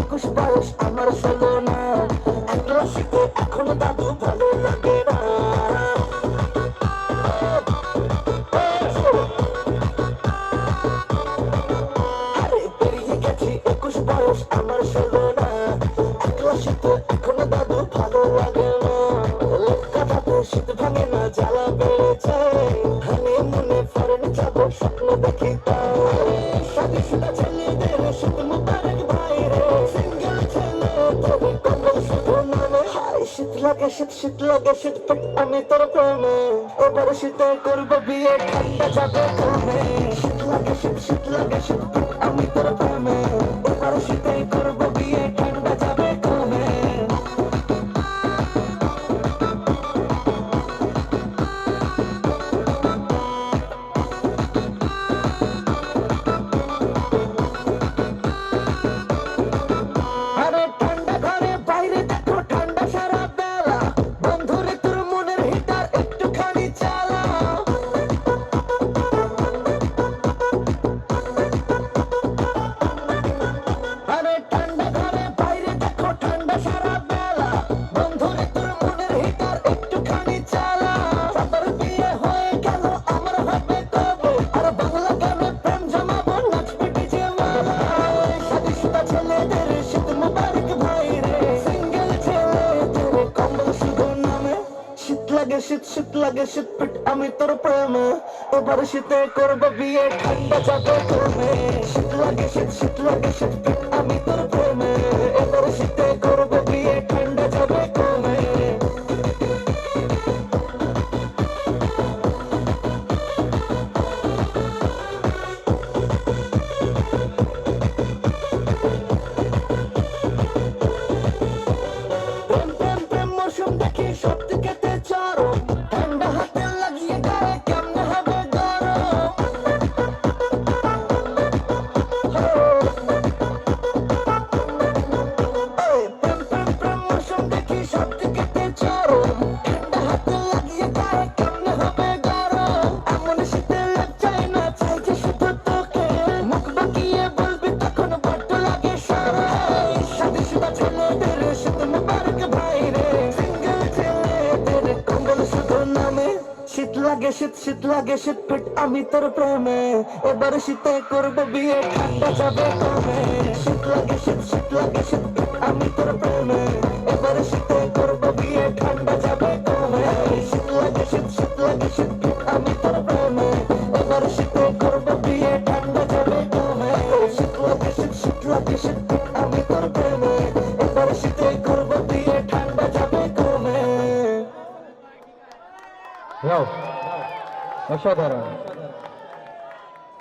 একুশ বয়স আমার ষোলো না। একলা শীতে এখনও দাদু ভালো লাগে না। আরে পেরিয়ে গেছি একুশ বয়স আমার ষোলো না। একলা শীতে এখনও দাদু ভালো লাগে না। লোক কাটাতে শীত ভাঙে না, জ্বালা বেড়েছে। হানি মনে ফরেন যাব শীত লাগে শীত শীত লাগে শীত আমি তোর প্রেমে এবার শীতে করব বিয়ে, ঠান্ডা যাবে কমে শীত লাগে শীত শীত লাগে শীত আমি তোর প্রেমে লাগে, শীত শীত লাগে, শীত পিট আমি তোর প্রেমে। এবার শীতে করব বিয়ে, ঠান্ডা যাবে কমে শীত লাগে, শীত শীত লাগে, শীত পিট শীত লাগে শীত শীত লাগে শীত পিট আমি তোর প্রেমে। এবার শীতে করব বিয়ে, ঠান্ডা যাবে কমে। শীত লাগে শীত শীত লাগে শীত পিট আমি তোর প্রেমে। এবার শীতে করব বিয়ে, ঠান্ডা যাবে কমে। শীত লাগে শীত শীত লাগে শীত পিট আমি তোর প্রেমে। এবার শীতে করব বিয়ে, ঠান্ডা যাবে কমে। শীত লাগে শীত শীত লাগে শীত পিট আমি তোর প্রেমে। এবার শীতে করব বিয়ে, ঠান্ডা যাবে কমে। Wow. অসাধারণ